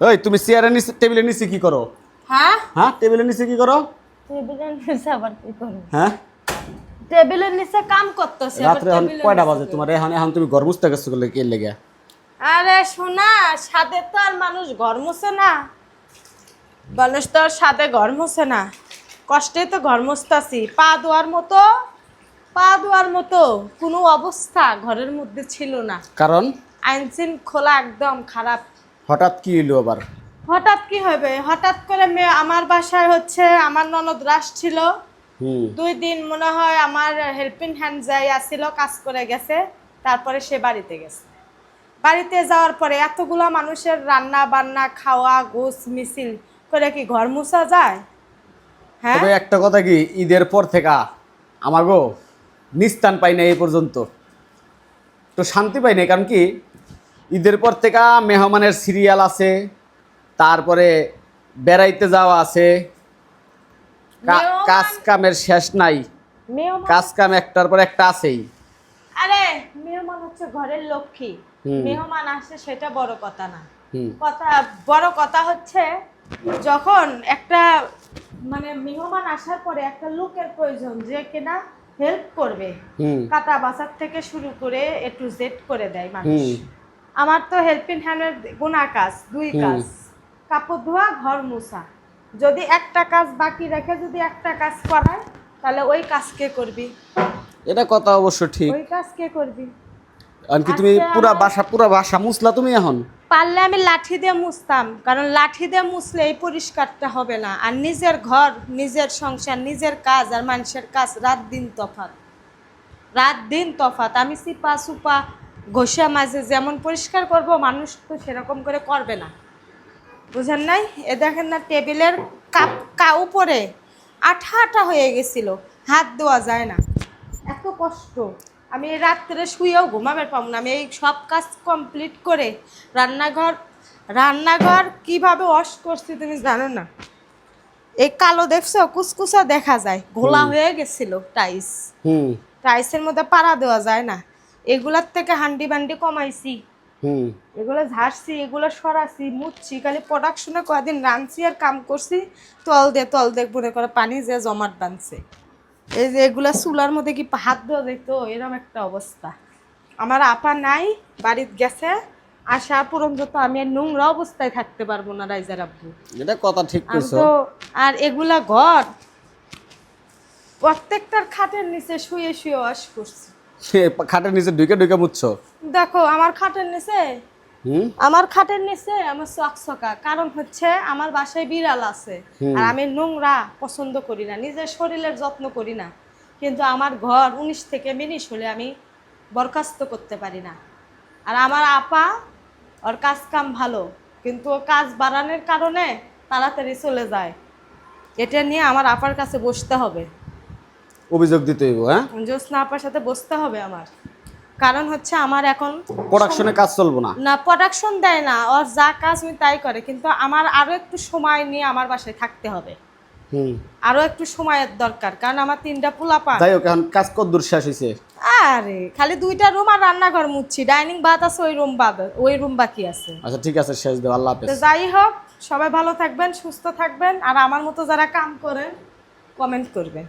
ওই তুমি চেয়ারের নিচে টেবিলের নিচে কি করো? হ্যাঁ? হ্যাঁ টেবিলের নিচে কি করো? টেবিলের নিচে আবার কি করব? হ্যাঁ? টেবিলের নিচে কাম করতেছে রাত্রে এখন কয়টা বাজে তোমার? এখন এখন তুমি ঘর মুছতে গেছো বলে কে লেগে? আরে শোনা সাদে তো আর মানুষ ঘর মুছে না। মানুষ তো আর সাদে ঘর মুছে না। কষ্টে তো ঘর মুছতাছি। পা ধোয়ার মতো পা ধোয়ার মতো কোনো অবস্থা ঘরের মধ্যে ছিল না। কারণ? আইনসিন খোলা একদম খারাপ। হঠাৎ কি হইল আবার? হঠাৎ কি হবে? হঠাৎ করে মেয়ে আমার বাসায় হচ্ছে আমার ননদ রাস ছিল। দুই দিন মনে হয় আমার হেল্পিং হ্যান্ড যাই আসছিল কাজ করে গেছে। তারপরে সে বাড়িতে গেছে। বাড়িতে যাওয়ার পরে এতগুলা মানুষের রান্না বান্না খাওয়া গোস মিছিল করে কি ঘর মুছা যায়? হ্যাঁ? তবে একটা কথা কি ঈদের পর থেকে আমার গো নিস্তান পাই না এই পর্যন্ত। তো শান্তি পাই না কারণ কি ঈদের পর থেকে মেহমানের সিরিয়াল আছে তারপরে বেড়াইতে যাওয়া আছে। কাজ কামের শেষ নাই। কাজ কাম একটার পর একটা আছেই। আরে মেহমান হচ্ছে ঘরের লক্ষ্মী। মেহমান আসে সেটা বড় কথা না। কথা বড় কথা হচ্ছে যখন একটা মানে মেহমান আসার পরে একটা লোকের প্রয়োজন যে কিনা হেল্প করবে। কাটা বাসার থেকে শুরু করে এ টু জেড করে দেয় মানুষ। আমার তো হেল্পিং হ্যান্ডের গুণা কাজ দুই কাজ। কাপড় ধোয়া ঘর মোছা। যদি একটা কাজ বাকি রেখে যদি একটা কাজ করায় তাহলে ওই কাজ কে করবি? এটা কথা অবশ্য ঠিক। ওই কাজ কে করবি? কি তুমি পুরা বাসা পুরা বাসা মুছলা তুমি এখন? পারলে আমি লাঠি দিয়ে মুছতাম কারণ লাঠি দিয়ে মুছলে এই পরিষ্কারটা হবে না। আর নিজের ঘর নিজের সংসার নিজের কাজ আর মানুষের কাজ রাত দিন তফাত রাত দিন তফাৎ। আমি সিপা সুপা ঘষা মাঝে যেমন পরিষ্কার করব মানুষ তো সেরকম করে করবে না। বুঝেন নাই? এ দেখেন না টেবিলের কাপ কা উপরে আঠা আঠা হয়ে গেছিল। হাত দেওয়া যায় না। এত কষ্ট। আমি রাত্রে শুয়েও ঘুমাবে পাবো না। আমি এই সব কাজ কমপ্লিট করে রান্নাঘর রান্নাঘর কীভাবে ওয়াশ করছি তুমি জানো না? এই কালো দেখছ? কুচকুচা দেখা যায়। ঘোলা হয়ে গেছিল টাইস। টাইসের মধ্যে পাড়া দেওয়া যায় না। এগুলার থেকে হান্ডি বান্ডি কমাইছি। হুম। এগুলো ঝাড়ছি এগুলো সরাছি মুছছি খালি প্রোডাকশনে রাঁধছি আর কাম করছি তল দে তল দে মনে করে পানি যে জমাট বানছে এই যে এগুলা চুলার মধ্যে কি হাত দেওয়া যেত এরকম একটা অবস্থা। আমার আপা নাই বাড়িতে গেছে আসা পর্যন্ত আমি আর নোংরা অবস্থায় থাকতে পারব না রাইজার আব্বু। এটা কথা ঠিক তো আর এগুলা ঘর প্রত্যেকটার খাটের নিচে শুয়ে শুয়ে ওয়াশ করছি। খাটের নিচে ঢুকে ঢুকে মুছছো? দেখো আমার খাটের নিচে? আমার খাটের নিচে আমার চকচকা কারণ হচ্ছে আমার বাসায় বিড়াল আছে। আর আমি নোংরা পছন্দ করি না নিজের শরীরের যত্ন করি না। কিন্তু আমার ঘর উনিশ থেকে মিনিশ হলে আমি বরখাস্ত করতে পারি না। আর আমার আপা ওর কাজ কাম ভালো কিন্তু ও কাজ বাড়ানোর কারণে তাড়াতাড়ি চলে যায়। এটা নিয়ে আমার আপার কাছে বসতে হবে। অভিযোগ দিতে হইব হ্যাঁ? জ্যোৎস্না আপার সাথে বসতে হবে আমার। কারণ হচ্ছে আমার এখন প্রোডাকশনে কাজ চলবো না। না প্রোডাকশন দেয় না। ওর যা কাজ উনি তাই করে। কিন্তু আমার আরও একটু সময় নিয়ে আমার বাসায় থাকতে হবে। হুম। আরও একটু সময়ের দরকার। কারণ আমার তিনটা পোলাপা যাই হোক এখন কাজ কদ্দূর শেষ হয়েছে আরে খালি দুইটা রুম আর রান্নাঘর মুছছি। ডাইনিং বাদ আছে ওই রুম বাদ ওই রুম বাকি আছে। আচ্ছা ঠিক আছে শেষ দেব আল্লাহ হাফেজ। যাই হোক সবাই ভালো থাকবেন সুস্থ থাকবেন। আর আমার মতো যারা কাম করেন কমেন্ট করবেন।